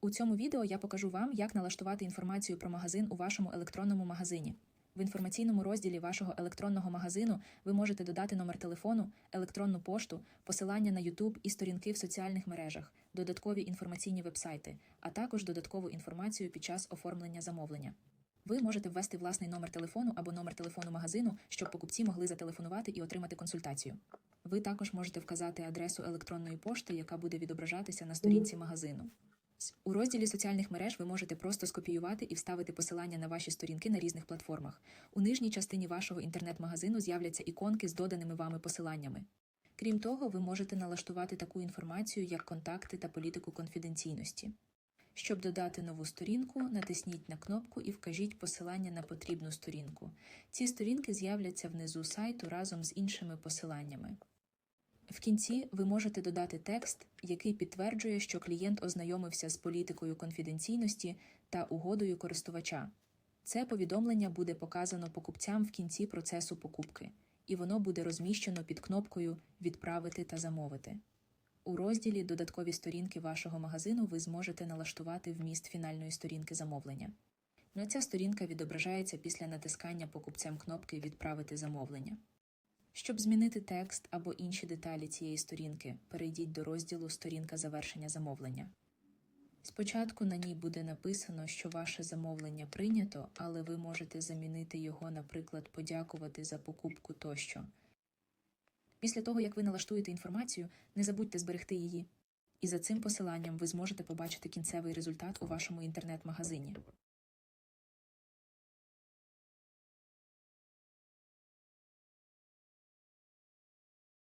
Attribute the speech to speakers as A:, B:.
A: У цьому відео я покажу вам, як налаштувати інформацію про магазин у вашому електронному магазині. В інформаційному розділі вашого електронного магазину ви можете додати номер телефону, електронну пошту, посилання на YouTube і сторінки в соціальних мережах, додаткові інформаційні вебсайти, а також додаткову інформацію під час оформлення замовлення. Ви можете ввести власний номер телефону або номер телефону магазину, щоб покупці могли зателефонувати і отримати консультацію. Ви також можете вказати адресу електронної пошти, яка буде відображатися на сторінці магазину. У розділі соціальних мереж ви можете просто скопіювати і вставити посилання на ваші сторінки на різних платформах. У нижній частині вашого інтернет-магазину з'являться іконки з доданими вами посиланнями. Крім того, ви можете налаштувати таку інформацію, як контакти та політику конфіденційності. Щоб додати нову сторінку, натисніть на кнопку і вкажіть посилання на потрібну сторінку. Ці сторінки з'являться внизу сайту разом з іншими посиланнями. В кінці ви можете додати текст, який підтверджує, що клієнт ознайомився з політикою конфіденційності та угодою користувача. Це повідомлення буде показано покупцям в кінці процесу покупки, і воно буде розміщено під кнопкою Відправити та замовити. У розділі Додаткові сторінки вашого магазину ви зможете налаштувати вміст фінальної сторінки замовлення. На ця сторінка відображається після натискання покупцем кнопки Відправити замовлення. Щоб змінити текст або інші деталі цієї сторінки, перейдіть до розділу Сторінка завершення замовлення. Спочатку на ній буде написано, що ваше замовлення прийнято, але ви можете замінити його, наприклад, подякувати за покупку тощо. Після того, як ви налаштуєте інформацію, не забудьте зберегти її. І за цим посиланням ви зможете побачити кінцевий результат у вашому інтернет-магазині.